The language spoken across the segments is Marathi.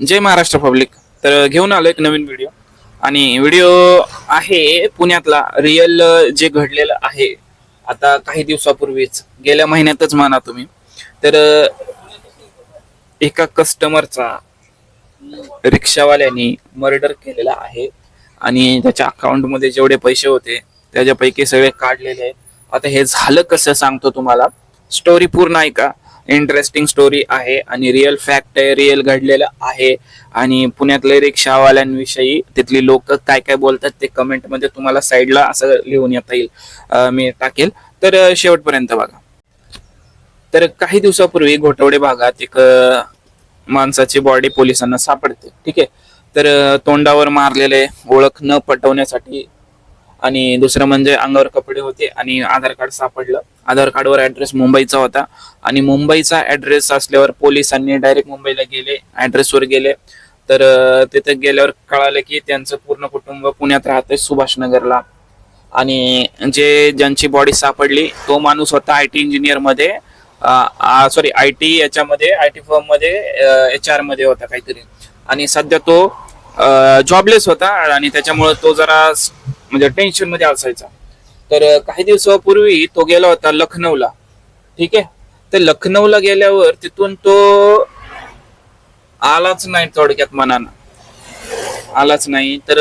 जय महाराष्ट्र पब्लिक. तर घेऊन आलो एक नवीन व्हिडिओ आणि व्हिडिओ आहे पुण्यातला. रिअल जे घडलेलं आहे आता काही दिवसापूर्वीच गेल्या महिन्यातच म्हणा तुम्ही. तर एका कस्टमरचा रिक्षावाल्याने मर्डर केलेला आहे. आणि त्याच्या अकाउंटमध्ये जेवढे पैसे होते त्याच्यापैकी सगळे काढलेले आहेत. आता हे झालं कसं सांगतो तुम्हाला. स्टोरी पूर्ण ऐका. इंटरेस्टिंग स्टोरी आहे आणि रिअल फॅक्ट आहे रिअल घडलेलं आहे. आणि पुण्यातले रिक्षावाल्यांविषयी तिथली लोक काय काय बोलतात ते कमेंटमध्ये तुम्हाला साईडला असं लिहून येता येईल. मी टाकेल. तर शेवटपर्यंत बघा. तर काही दिवसापूर्वी घोटवडे भागात एक माणसाची बॉडी पोलिसांना सापडते. ठीक आहे? तर तोंडावर मारलेले ओळख न पटवण्यासाठी आणि दुसरं म्हणजे अंगावर कपडे होते आणि आधार कार्ड सापडलं. आधार कार्डवर ऍड्रेस मुंबईचा होता. आणि मुंबईचा ऍड्रेस असल्यावर पोलिसांनी डायरेक्ट मुंबईला गेले ऍड्रेसवर गेले. तर तिथे गेल्यावर कळालं की त्यांचं पूर्ण कुटुंब पुण्यात राहतंय सुभाषनगरला आणि जे ज्यांची बॉडी सापडली तो माणूस होता आय टी इंजिनियरमध्ये सॉरी आय टी याच्यामध्ये आय टी फर्ममध्ये एच आरमध्ये होता काहीतरी. आणि सध्या तो जॉबलेस होता आणि त्याच्यामुळे तो जरा म्हणजे टेन्शनमध्ये असायचा. तर काही दिवसापूर्वी तो गेला होता लखनौला. ठीक आहे? तर लखनौला गेल्यावर तिथून तो आलाच नाही थोडक्यात मनानं. आलाच नाही. तर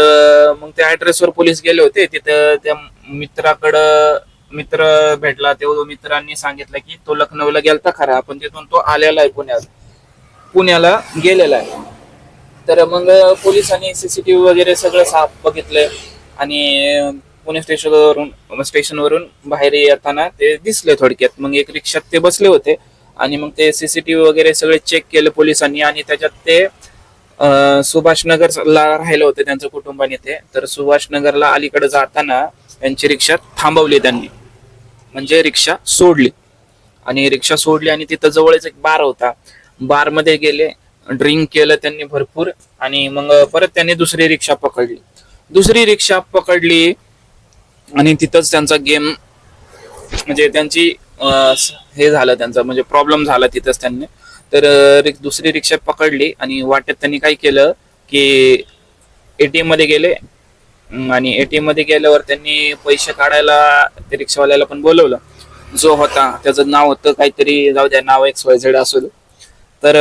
मग त्या ऍड्रेसवर पोलीस गेले होते. तिथं त्या मित्राकडं मित्र भेटला. तेव्हा मित्रांनी सांगितलं की तो लखनौला गेलता खरा पण तिथून तो आलेला आहे पुण्यात पुण्याला गेलेला आहे. तर मग पोलिसांनी सीसीटीव्ही वगैरे सगळं साफ बघितलंय. आणि पुणे स्टेशनवरून स्टेशनवरून बाहेर येताना ते दिसले थोडक्यात. मग एक रिक्षात ते बसले होते आणि मग ते सीसीटीव्ही वगैरे सगळे चेक केले पोलिसांनी आणि त्याच्यात ते सुभाष नगरला राहिले होते त्यांचं कुटुंबाने ते. तर सुभाषनगरला अलीकडे जाताना त्यांची रिक्षा थांबवली त्यांनी. म्हणजे रिक्षा सोडली. आणि रिक्षा सोडली आणि तिथं जवळच एक बार होता. बारमध्ये गेले ड्रिंक केलं त्यांनी भरपूर आणि मग परत त्यांनी दुसरी रिक्षा पकडली. दुसरी रिक्षा पकडली आणि तिथंच त्यांचा गेम म्हणजे त्यांची हे झालं त्यांचा म्हणजे प्रॉब्लेम झाला तिथंच त्यांनी. तर दुसरी रिक्षा पकडली आणि वाटेत त्यांनी काय केलं की एटीएममध्ये गेले. आणि एटीएममध्ये गेल्यावर त्यांनी पैसे काढायला ते रिक्षावाल्याला पण बोलवलं. जो होता त्याचं नाव होतं काहीतरी जाऊ द्या नाव एक्स वाय झेड असू दे. तर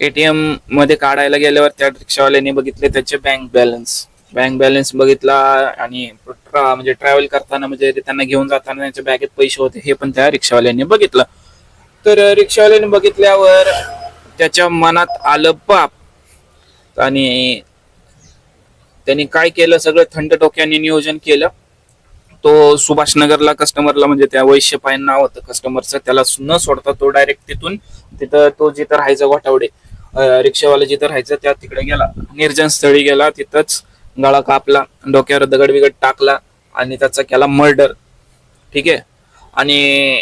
एटीएममध्ये काढायला गेल्यावर त्या रिक्षावाल्याने बघितले त्याचे बँक बॅलन्स बँक बॅलन्स बघितला आणि म्हणजे ट्रॅव्हल करताना म्हणजे त्यांना घेऊन जाताना त्यांच्या बॅगेत पैसे होते हे पण त्या रिक्षावाल्याने बघितलं. तर रिक्षावाल्याने बघितल्यावर त्याच्या मनात आलं बाप. आणि त्यांनी काय केलं? सगळं थंड डोक्याने नियोजन केलं. तो सुभाषनगरला कस्टमरला म्हणजे त्या वैश्यपायन नाव होतं कस्टमरचं त्याला न सोडता तो डायरेक्ट तिथून तिथं तो जिथं राहायचा घोटावडे रिक्षावाला जिथं राहायचं त्या तिकडे गेला. निर्जन स्थळी गेला तिथंच गळा कापला डोक्यावर दगड बिगड टाकला आणि त्याचा केला मर्डर ठीक आहे? आणि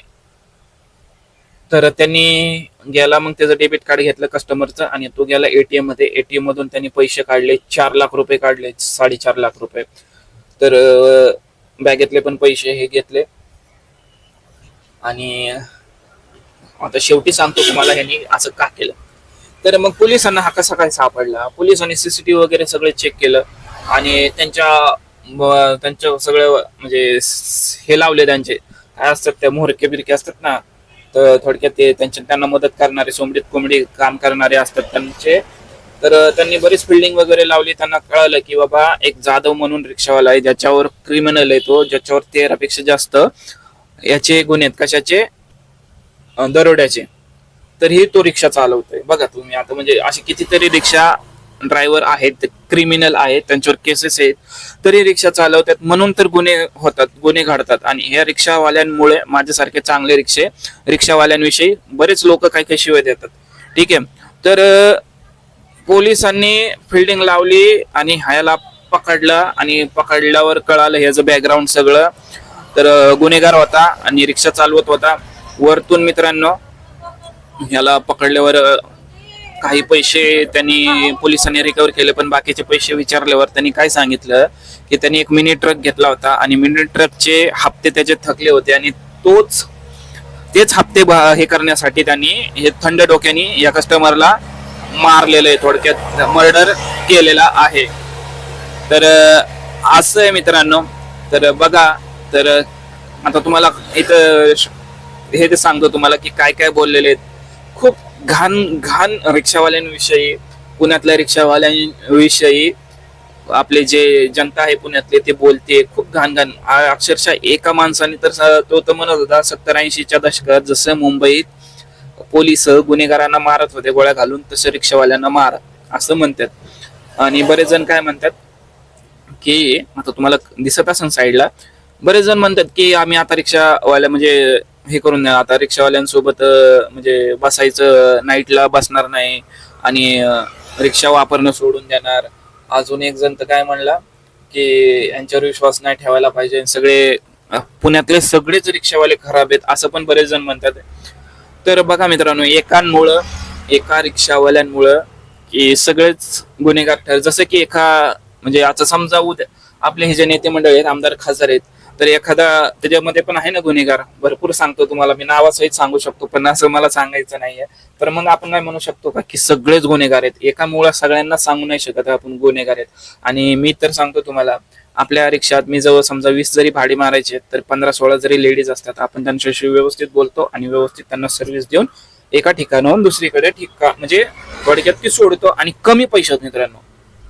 तर त्यांनी गेला मग त्याचं डेबिट कार्ड घेतलं कस्टमरचं आणि तो गेला एटीएममध्ये. एटीएम मधून त्यांनी पैसे काढले चार लाख रुपये काढले साडेचार लाख रुपये. तर बॅगेतले पण पैसे हे घेतले. आणि आता शेवटी सांगतो तुम्हाला ह्यांनी असं का केलं. तर मग पोलिसांना हा कसा काय सापडला? पोलिसांनी सीसीटीव्ही वगैरे सगळे चेक केलं. आणि त्यांच्या त्यांच्या सगळं म्हणजे हे लावले त्यांचे. काय असतात त्या मोहरके बिरके असतात ना तर थोडक्यात ते त्यांच्या त्यांना मदत करणारे सोमडीत कोंबडी काम करणारे असतात त्यांचे. तर त्यांनी बरीच फिल्डिंग वगैरे लावली. त्यांना कळालं की बाबा एक जाधव म्हणून रिक्षावाला आहे ज्याच्यावर क्रिमिनल आहे तो ज्याच्यावर तेरापेक्षा जास्त याचे गुन्हे आहेत. कशाचे? दरोड्याचे. दरोड्याचे तरीही तो रिक्षा चालवतोय. बघा तुम्ही आता म्हणजे असे कितीतरी रिक्षा ड्रायव्हर आहेत क्रिमिनल आहेत त्यांच्यावर केसेस आहेत. तरी रिक्षा चालवतात म्हणून तर गुन्हे होतात गुन्हे घडतात. आणि ह्या रिक्षावाल्यांमुळे माझ्यासारखे चांगले रिक्षे रिक्षावाल्यांविषयी बरेच लोक काही काही शिवाय देतात. ठीक आहे. तर पोलिसांनी फिल्डिंग लावली आणि ह्याला पकडलं आणि पकडल्यावर कळालं ह्याचं बॅकग्राऊंड सगळं. तर गुन्हेगार होता आणि रिक्षा चालवत होता. वरतून मित्रांनो ह्याला पकडल्यावर काही पैसे त्यांनी पोलिसांनी रिकवर केले पण बाकीचे पैसे विचारल्यावर त्यांनी काय सांगितलं की त्यांनी एक मिनी ट्रक घेतला होता आणि मिनी ट्रकचे हप्ते त्याचे थकले होते आणि तोच तेच हप्ते हे करण्यासाठी त्यांनी हे थंड डोक्याने या कस्टमरला मारलेलं आहे थोडक्यात मर्डर केलेला आहे. तर असं आहे मित्रांनो. तर बघा तर आता तुम्हाला इथं श- हे ते सांगतो तुम्हाला की काय काय बोललेले आहेत. खूप घाण घाण रिक्षावाल्यांविषयी पुण्यातल्या रिक्षावाल्यांविषयी आपले जे जनता आहे पुण्यातले ते बोलते खूप घाण घाण. अक्षरशः एका माणसाने तर तो तर म्हणत होता सत्तर ऐंशीच्या दशकात जसं मुंबईत पोलीस गुन्हेगारांना मारत होते गोळ्या घालून तसे रिक्षावाल्यांना मार असं म्हणतात. आणि बरेच जण काय म्हणतात की आता तुम्हाला दिसत असेल साईडला बरेच जण म्हणतात की आम्ही आता रिक्षावाल्या म्हणजे हे करून आता रिक्षावाल्यांसोबत म्हणजे बसायचं नाईटला बसणार नाही आणि रिक्षा वापरणं सोडून देणार. अजून एक जण तर काय म्हणला की यांच्यावर विश्वास नाही ठेवायला पाहिजे सगळे पुण्यातले सगळेच रिक्षावाले खराब आहेत असं पण बरेच जण म्हणतात. तर बघा मित्रांनो एकांमुळं एका रिक्षावाल्यांमुळं की सगळेच गुन्हेगार ठर जसं की एका म्हणजे आता समजा उद्या आपले हे जे नेते मंडळ आहेत आमदार खासदार आहेत तर एखादा त्याच्यामध्ये पण आहे ना गुन्हेगार? भरपूर सांगतो तुम्हाला. मी नावासहित सांगू शकतो पण असं मला सांगायचं नाहीये. तर मग आपण काय म्हणू शकतो का की सगळेच गुन्हेगार आहेत? एका मुळा सगळ्यांना सांगू नाही शकत आपण गुन्हेगार आहेत. आणि मी तर सांगतो तुम्हाला आपल्या रिक्षात मी जवळ समजा वीस जरी भाडी मारायचे तर पंधरा सोळा जरी लेडीज असतात आपण त्यांच्याशी व्यवस्थित बोलतो आणि व्यवस्थित त्यांना सर्व्हिस देऊन एका ठिकाणाहून दुसरीकडे ठिका म्हणजे थोडक्यात ती सोडतो आणि कमी पैशात मित्रांनो.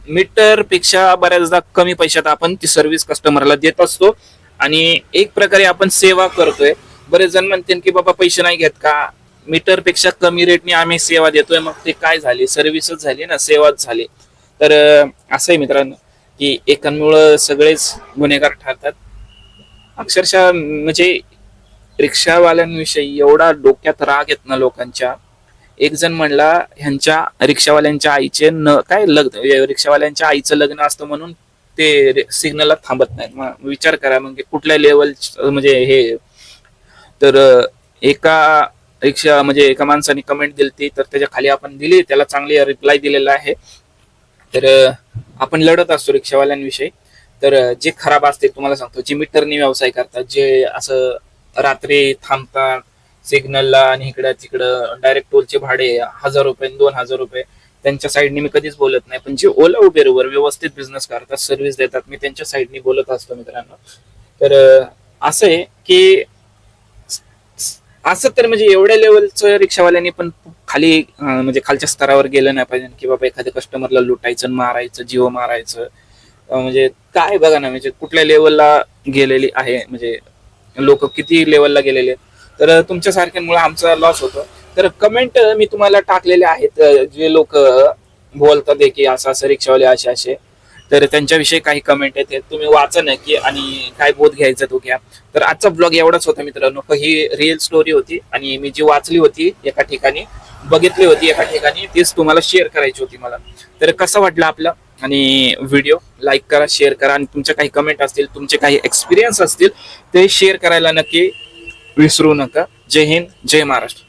मीटरपेक्षा बऱ्याचदा कमी पैशात आपण ती सर्व्हिस कस्टमरला देत असतो. आणि एक प्रकारे आपण सेवा करतोय. बरेच जण म्हणतील की बाबा पैसे नाही घेत का? मीटरपेक्षा कमी रेटने आम्ही सेवा देतोय. मग ते काय झाले? सर्व्हिसच झाली ना? सेवाच झाली. तर असं आहे मित्रांनो की एकांमुळं सगळेच गुन्हेगार ठरतात. अक्षरशः म्हणजे रिक्षावाल्यांविषयी एवढा डोक्यात राग येत ना लोकांच्या. एक जण म्हणला ह्यांच्या रिक्षावाल्यांच्या आईचे न काय लग्न? रिक्षावाल्यांच्या आईचं लग्न असतं म्हणून ते सिग्नलला थांबत नाहीत. मग विचार करा म्हणजे कुठल्या लेवल म्हणजे हे तर एका रिक्षा म्हणजे एका माणसाने कमेंट दिली तर त्याच्याखाली आपण दिली त्याला चांगली रिप्लाय दिलेला आहे. तर आपण लढत असतो रिक्षावाल्यांविषयी. तर जे खराब असते तुम्हाला सांगतो जे मीटरनी व्यवसाय करतात जे असं रात्री थांबतात सिग्नलला आणि इकडं तिकडं डायरेक्ट टोलचे भाडे हजार रुपये दोन हजार रुपये त्यांच्या साईडने मी कधीच बोलत नाही. पण जे ओला उबेरवर व्यवस्थित बिझनेस करतात सर्व्हिस देतात मी त्यांच्या साईडने बोलत असतो मित्रांनो. तर असं आहे की असं तर म्हणजे एवढ्या लेवलचं रिक्षावाल्यांनी पण खाली म्हणजे खालच्या स्तरावर गेलं नाही पाहिजे. की बाबा एखाद्या कस्टमरला लुटायचं आणि मारायचं जीव मारायचं. म्हणजे काय बघा ना म्हणजे कुठल्या लेवलला गेलेली आहे. म्हणजे लोक किती लेवलला गेलेले तर तुमच्यासारख्यांमुळे आमचा लॉस होतो. तर कमेंट मी तुम्हाला टाकलेले आहेत जे लोक बोलतात की असं असं रिक्षावाले असे असे. तर त्यांच्याविषयी काही कमेंट आहेत ते तुम्ही वाचा नक्की आणि काय बोध घ्यायचा तो घ्या. तर आजचा ब्लॉग एवढाच होता मित्रांनो. ही रिअल स्टोरी होती आणि मी जी वाचली होती एका ठिकाणी बघितली होती एका ठिकाणी तीच तुम्हाला शेअर करायची होती मला. तर कसं वाटलं आपलं? आणि व्हिडिओ लाईक करा शेअर करा. आणि तुमच्या काही कमेंट असतील तुमचे काही एक्सपिरियन्स असतील ते शेअर करायला नक्की विसरू नका. जय हिंद जय महाराष्ट्र.